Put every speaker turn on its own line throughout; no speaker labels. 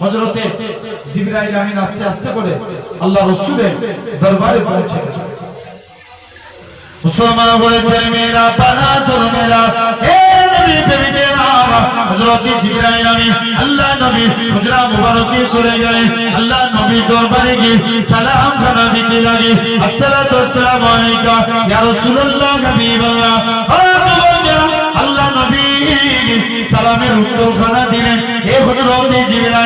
হযরতে জিবরাইল আমিন আস্তে আস্তে করে আল্লাহ রাসূলের দরবারে পৌঁছে মুসলমান বলেছেন মেরা পানা তোর মেরা হে নবী প্রেমিকেরা, হযরত জিবরাইল আমিন, আল্লাহ নবী হুজরা মুবারকে চলে গেলেন, আল্লাহ নবী দরবারে গিয়ে সালাম খানা দিতে লাগে আসসালাতু ওয়াসসালামু আলাইকা, ইয়া রাসূলুল্লাহ হাবিবাল্লাহ ও যুবকেরা, আল্লাহ নবী সালামের উত্তর খানা দিলেন। হে হযরত জিবরাইল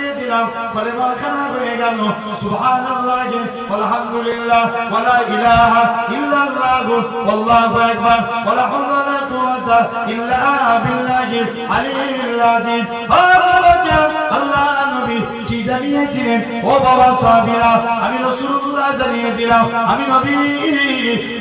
দিলাম কলেমা আমি রাসূলুল্লাহ জানিয়ে দিলাম, আমি নবী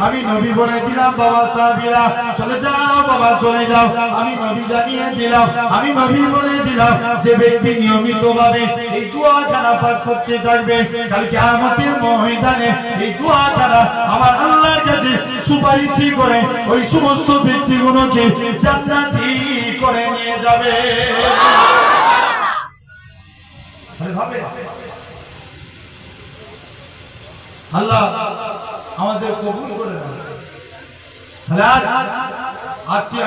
আমি নবী বলে দিলাম বাবা সাহাবীরা। চলে যাও বাবা, চলে যাও। আমি নবী জানিয়ে দিলাম, আমি নবী বলে দিলাম যে ব্যক্তি নিয়মিত ভাবে এই দোয়া খানা পাঠ করতে থাকবে কাল কিয়ামতের ময়দানে এই দোয়া খানা আমার আল্লাহর কাছে সুপারিশি করে, ওই সমস্ত ব্যক্তিগুলোকে করে নিয়ে যাবে। আল্লাহ আমাদের কবুল করে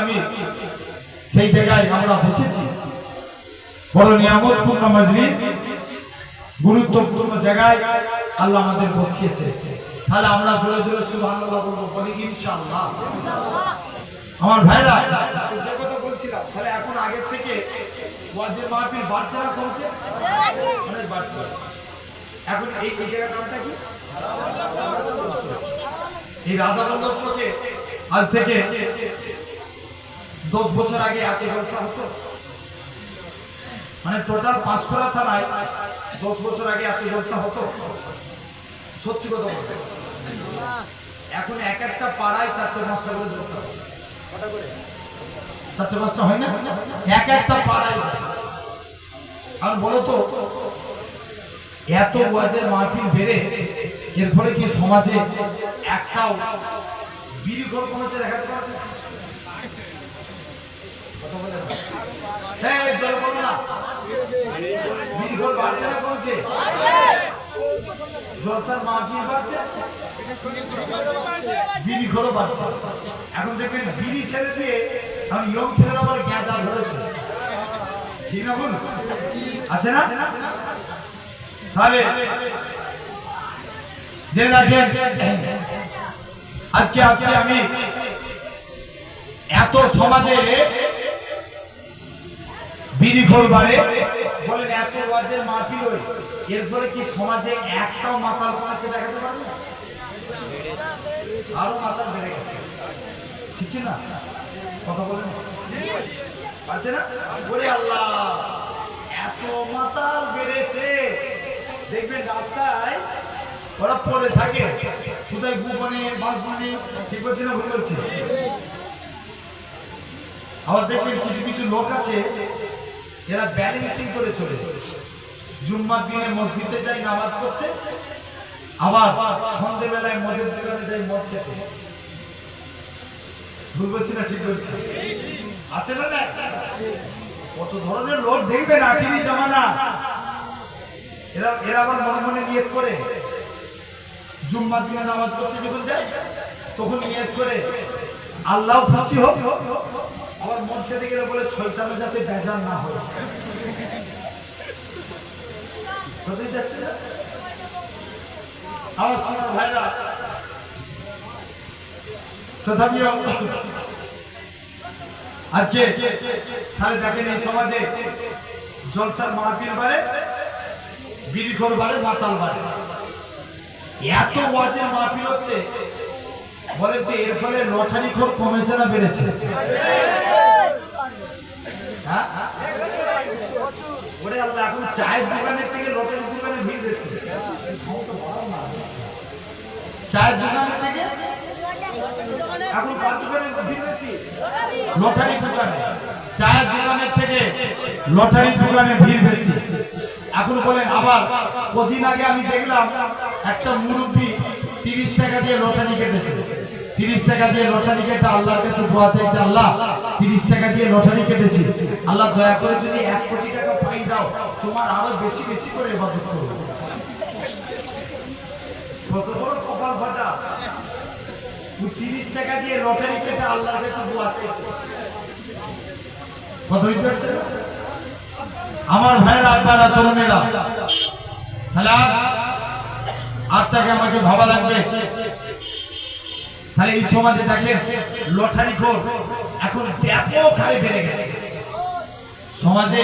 আমি সেই জায়গায় আমরা বসেছি। গুরুত্বপূর্ণ জায়গায় আল্লাহ আমাদের বসিয়েছে। তাহলে আমরা জোরে জোরে সুবহানাল্লাহ বলব, বলি ইনশাআল্লাহ? আমার ভাইরা, যে কথা বলছিলাম, তাহলে এখন আগের থেকে এই জায়গার নামটা কি? আজ থেকে দশ বছর আগে এত ব্যবসা হতো। মানে টোটাল পাঁচশোরা থানায় দশ বছর আগে এত ব্যবসা হতো। সত্যি কথা বলতে। এখন এক একটা পাড়ায় চারটে পাঁচটা করে হয়। চারটে পাঁচটা হয় না? এক একটা পাড়ায়। আর বলো তো এত ওয়াজের মাহফিল বেড়ে এর ফলে কি সমাজে একটাও বিড়ি ঘর কমেছে দেখাতে পারবে কথা বলে না। এই, জোরে বলো না। বিড়ি ঘর জলসার বিড়ি ঘরও এখন দেখবেন বিড়ি ছেড়ে দিয়ে ইয়ং ছেলেরা আবার ধরেছে। আছে না? তাহলে জেনে রাখেন, আজকে আজকে আমি এত সমাজে বাড়ে মাহফিল হই এরপরে কি সমাজে একটাও মাতাল আছে দেখাতে পারবে? আরও মাতাল বেড়ে গেছে। ঠিক না? কথা বলেন। আছে না? বলে আল্লাহ, এত মাতাল বেড়েছে। দেখবেন রাস্তায় ওরা পড়ে থাকে। কোথায় গু বনে বাস বনে ঠিক বলছি না ভুল বলছি? আবার দেখবেন কিছু কিছু লোক আছে এরা ব্যালেন্সিং করে চলে। জুম্মার দিনে মসজিদে যাই নামাজ পড়তে, আবার সন্ধ্যেবেলায় মদের দোকানে যাই মদ খেতে। ভুল বলছি না, ঠিক বলছি? আছে না কত ধরনের লোক দেখবেন আখিরি জামানা। এরা এরা আবার মনে মনে নিয়ত করে। জুম্মার দিনে নামাজ পড়তে যখন যায়, তখন নিয়ত করে। আল্লাহ খুশি হোক, আবার মন গেলে বলে, শয়তানও যাতে বেজার না হয়। কোথায় যাচ্ছে না? আমার সোনার ভাইরা জলসার মাহফিল বাড়ে, বিড়িখোর বাড়ে, মাতাল বাড়ে। এত ওয়াজের মাহফিল হচ্ছে, বলেন তো, এর ফলে লটারি খোর কমেছে না বেড়েছে? হ্যাঁ? ওরে আল্লাহ, এখন চায়ের দোকানের থেকে দোকানে ভিড় চায়ের দোকানের থেকে? এখন কার দোকানে ভিড় লটারি দোকানে। চায়ের দোকানের থেকে লটারি দোকানে ভিড় বেশি। এখন বলেন, আবার কদিন আগে আমি দেখলাম একটা মুরব্বী তিরিশ টাকা দিয়ে লটারি কেটেছে। তিরিশ টাকা দিয়ে লটারি কেটে আল্লাহর কাছে আল্লাহ, তিরিশ টাকা দিয়ে লটারি কেটেছি। আল্লাহ, দয়া করে যদি এক কোটি দাও, তোমার আরও বেশি বেশি করে ইবাদত করব কত বড় কপাল ফাটা তুই তিরিশ টাকা দিয়ে লটারি কেটে আল্লাহর কাছে দোয়া চাইছে কত হচ্ছে আমার ভাইয়েরা, আপনারা, তরুণেরা, তাহলে আটটাকে আমাকে ভাবা লাগবে? তাহলে এই সমাজে দেখেন লটারি খোর এখন ব্যাপক হারে বেড়ে গেছে। সমাজে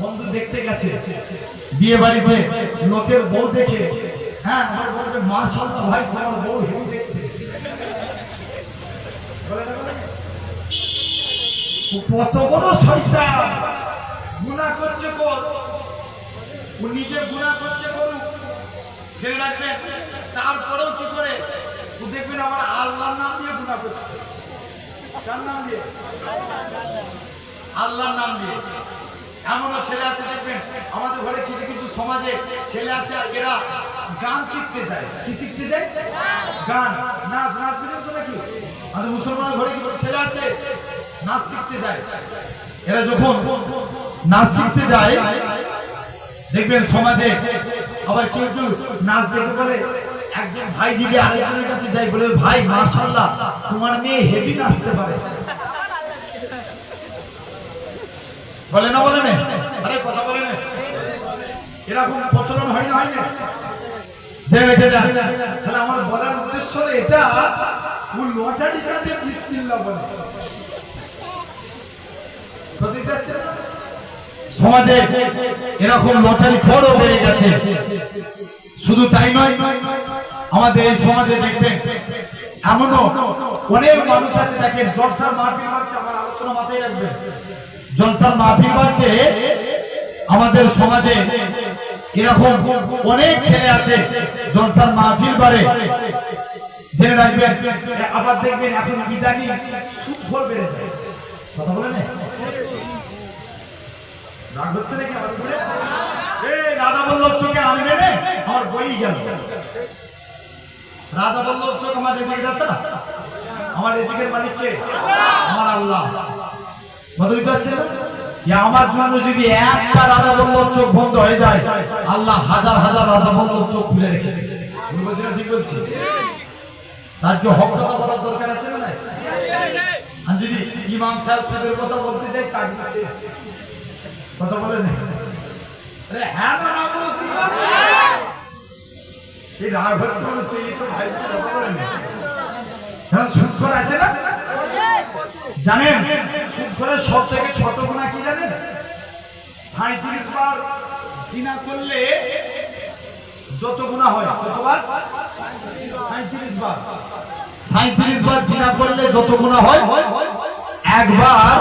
বন্ধু দেখতে গেছে। বিয়ে বাড়িতে লোকের বউ দেখে হ্যাঁ আমার বলবে মাশাআল্লাহ ভাই, তোমার বউ না? ও কত বড় শয়তান। গুনাহ করছে কর। ও নিজে গুনাহ করছে করুক। জেনে রাখবেন, তারপরেও কি করে? ও দেখবেন আমার আল্লাহর নাম দিয়ে গুনাহ করছে। কার নাম দিয়ে আল্লাহর নাম দিয়ে এমনও ছেলে আছে, দেখবেন আমাদের ঘরে কিছু কিছু সমাজে ছেলে আছে আর এরা গান শিখতে যায়। কি শিখতে যায়? গান। নাচ নাচ বুঝেন তো নাকি? আমাদের মুসলমানের ঘরে কি ছেলে আছে? নাচ শিখতে যায়। এরা যখন নাচ শিখতে যায়, দেখবেন সমাজে আবার কেউ কেউ নাচ দেখে বলে, একজন ভাই যদি আরেকজনের কাছে যায় বলে, ভাই, মাশাআল্লাহ, তোমার মেয়ে হেভি নাচতে পারে। বলে না, বলে এরকম প্রচলন হয় না? সমাজে এরকম গেছে। শুধু তাই নয়, আমাদের এই সমাজে দেখবেন, এমনও অনেক মানুষ আছে দেখেন জলসার বাড়ছে আমার আলোচনা মাথায় রাখবেন। জলসার মাহফিল বাড়ছে, আমাদের সমাজে এরকম অনেক ছেলে আছে জলসার মাহফিল বাড়ে। জেনে রাখবেন আবার দেখবেন এখন ইদানি সুদ খোর বেড়ে যায় কথা বলে না? রাগ হচ্ছে নাকি আমার উপরে? রাধা বল্লভ চোখে আনবে রে আমার বই গেল। রাধা বল্লভ চোখ আমার রেজিক দাতা আমার রেজিকের মালিক কে? আমার আল্লাহ। আমার জন্য যদি একটা রাধা বল্লভ চোখ বন্ধ হয়ে যায়, আল্লাহ হাজার হাজার রাধা বল্লভ চোখ খুলে রেখেছে। ঠিক বলছি? আজকে হক কথা বলার দরকার বলতে না। হ্যাঁ আছে না? জানেন সুদ সব থেকে ছোট গুণা কি জানেন? সাঁত্রিশ বার জিনা করলে যত গুণা হয় কতবার সাঁত্রিশ বার। সাঁত্রিশ বার জিনা করলে যত গুণা হয়, একবার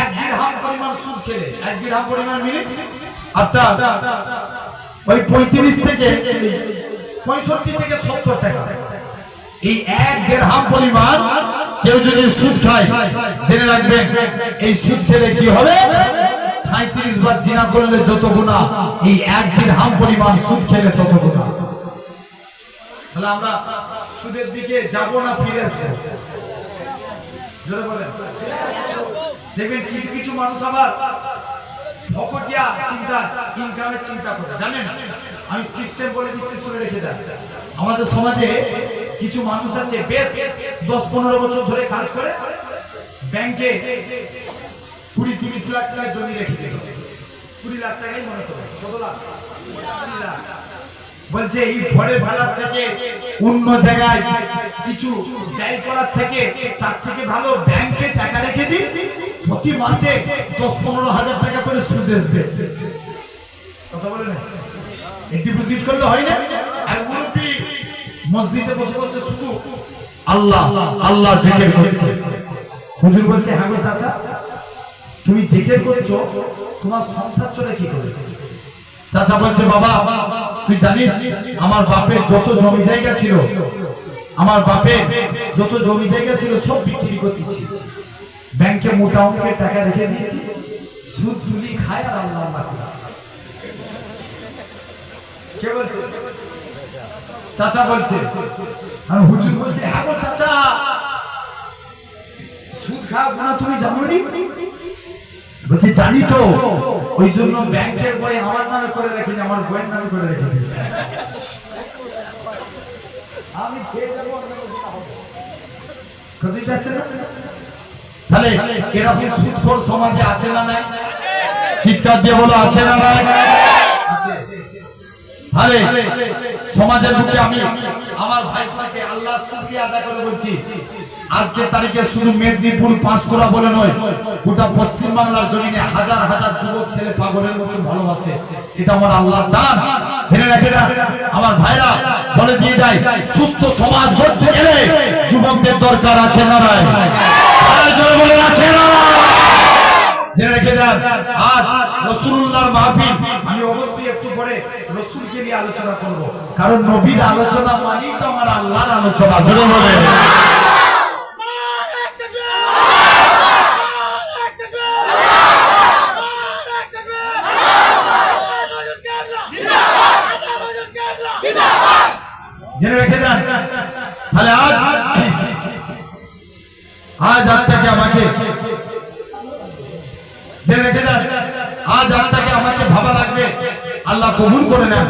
এক দিরহাম পরিমাণ সুদ খেলে। এক দিরহাম পরিমাণ মিনিট আপনার ওই পঁয়ত্রিশ থেকে পঁয়ষট্টি থেকে সত্তর টাকা। এই এক দেড়হাম পরিমাণ কেউ যদি সুদ খায়, জেনে রাখবেন, এই সুদ খেলে কি হবে? সাঁত্রিশ বার জিনা করলে যত গুণা, এই এক দেড়হাম পরিমাণ সুদ খেলে তত গুণা। তাহলে আমরা সুদের দিকে না, ফিরে
দেখবেন কিছু কিছু মানুষ চিন্তা ইনকামের চিন্তা করে। জানেন? আমি সিস্টেম বলে দিচ্ছি রেখে দেন আমাদের সমাজে কিছু মানুষ আছে, বেশ দশ পনেরো বছর ধরে কাজ করে, ব্যাংকে কুড়ি তিরিশ লাখ টাকা জমি রেখে দিল। কুড়ি লাখ টাকাই মনে করে, কত লাখ? বলছে, এই ঘরে ভাড়ার থেকে অন্য জায়গায় কিছু ব্যয় করার থেকে তার থেকে ভালো ব্যাংকে টাকা রেখে দিন, প্রতি মাসে দশ পনেরো হাজার টাকা করে সুদ আসবে। কথা বলে না। ডিপোজিট করলে হয় না? আর মসজিদে বসে বসে শুধু আল্লাহ আল্লাহ জিকির করছে হুজুর বলছে হ্যাঁ চাচা, তুমি জিকির করছ, তোমার সংসার চলে কি করে? চাচা বলছে, বাবা, তুই জানিস, আমার বাপের যত জমি জায়গা ছিল, আমার বাপে যত জমি জায়গা ছিল, সব বিক্রি করতেছি। ব্যাংকে মোটা অঙ্কের টাকা রেখে দিয়েছি, সুদ তুলি খায় আর আল্লাহ কে বলছে? চাচা বলছে, আর হুজুর বলছে হ্যাঁ গো চাচা, সুদ খাওয়া গুণা তুমি জানো নি বলছে, জানি তো, ওই জন্য ব্যাংকের বই আমার নামে করে রেখেছি, আমার বইয়ের নামে করে রেখেছি আমি খেয়ে যাব না। বুঝতে পারছেন না? তাহলে এরকম সুদখোর সমাজে আছে না নাই চিৎকার দিয়ে বলো, আছে না নাই তাহলে সমাজের বুকে আমি আমার ভাইকে আল্লাহ শুকরিয়া আদায় করে বলছি। আজকের তারিখে শুধু মেদিনীপুর পাঁশকুড়া বলে নয়, গোটা পশ্চিম বাংলার জমিনে হাজার হাজার যুবক, ছেলে, পাগলের মতো ভালোবাসে। এটা আমার আল্লাহর দান। জেনে রাখে আমার ভাইরা বলে দিয়ে যায়, সুস্থ সমাজ গড়তে গেলে যুবকদের দরকার আছে না আর জোরে বলে আছে না জেনে রেখে দেন আজ রসুল্লাহর মাহফিল আমি অবশ্যই একটু পরে রসুলকে নিয়ে আলোচনা করব। কারণ নবীর আলোচনা মানেই তো আমার আল্লাহর আলোচনা। ধরে বলে জেনে রেখে দেন তাহলে আজ আজ আপনাকে আমাকে জেনে রেখে দেন আজ আপনাকে আমাকে ভাবা লাগবে। আল্লাহ কবুল করে নেন।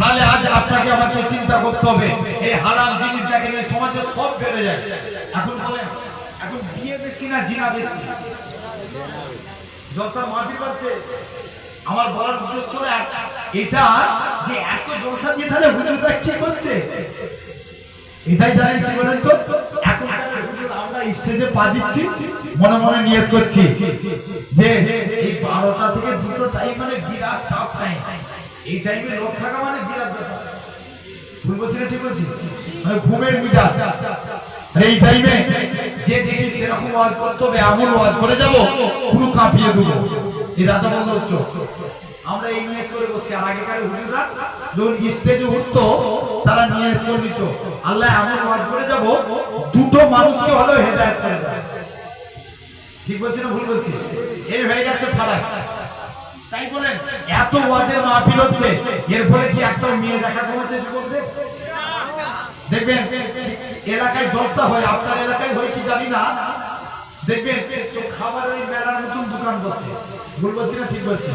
তাহলে- আজ আপনাকে আমাকে চিন্তা করতে হবে। এই হারাম জিনিস দেখেন সমাজে সব বেড়ে যায়। এখন বলেন, এখন বিয়ে বেশি না জিনা বেশি? জলসা মাটি পাচ্ছে। আমার বলার উদ্দেশ্য এটা যে এত জলসা দিয়ে তাহলে হুজুররা কি করছে? এটাই জানেন কি বলেন তো? স্টেজে পা দিচ্ছি, মনে মনে নিয়ত করছি যে এই বারোটা থেকে দুটো টাইম মানে বিরাট টাফ টাইম এই টাইমে লোক থাকা মানে বিরাট ভুল বলছি না ঠিক বলছি? মানে ঘুমের এই টাইমে যে সেরকম ওয়াজ করতে হবে ওয়াজ করে যাব পুরো কাঁপিয়ে দেবো। এই বন্ধ হচ্ছে। আমরা এই নিয়ে করে বসছি। আর আগেকার যখন স্টেজে উঠতো, তারা নিয়ে আল্লাহ এমন ওয়াজ করে যাব দুটো মানুষকে হলো হেদায়ত করে ঠিক বলছি না ভুল বলছি? এই হয়ে গেছে ফারাক। তাই বলেন এত ওয়াজের মাহফিল হচ্ছে, এর ফলে কি একটা মেয়ে দেখা কমেছে বলছে দেখবেন, এলাকায় জলসা হয়, আপনার এলাকায় হয় কি জানি না। দেখবেন সব খাবারের মেলার নতুন দোকান বসে। ভুল বলছি না ঠিক বলছি?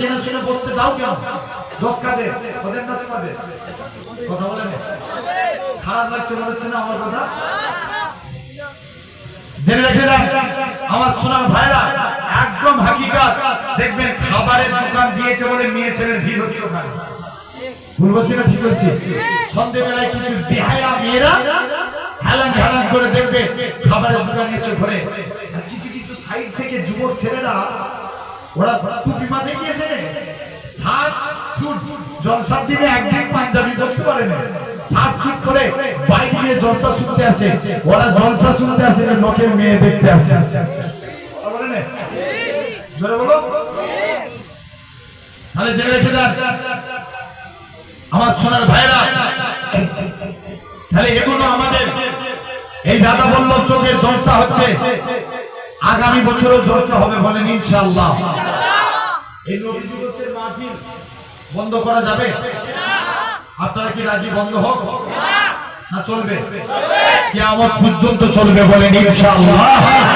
জেনে শুনে বসতে দাও কেন? খারাপ লাগছে রেখে দেন আমার সোনার ভাইরা, একদম হাকিকাত। দেখবেন খাবারের দোকান দিয়েছে বলে মেয়ে ছেলের ভিড় হচ্ছে ওখানে। ভুল বলছি না ঠিক বলছি? সন্ধ্যেবেলায় কিছু বেহায়া মেয়েরা হেলান হেলান করে দেখবে খাবারের দোকান এসে ঘরে। কিছু কিছু সাইড থেকে যুবক ছেলেরা, ওরা টুপি মাথায় গিয়েছে শার্ট স্যুট জলসার দিনে একদিন পাঞ্জাবি করতে পারে না শার্ট স্যুট করে বাইক নিয়ে জলসা শুনতে আসে। ওরা জলসা শুনতে আসে না লোকের মেয়ে দেখতে আসে। কথা বলে না? জোরে বলো। তাহলে জেনে রেখে দেন আমার সোনার ভাইরা তাহলে এগুলো আমাদের এই দাদা বল্লভ চোখের জলসা হচ্ছে আগামী বছরও জলসা হবে বলেন ইনশাআল্লাহ। এই নবী বন্ধ করা যাবে? আপনারা কি রাজি বন্ধ হোক? না চলবে?
কেমন পর্যন্ত চলবে বলেন ইনশাআল্লাহ।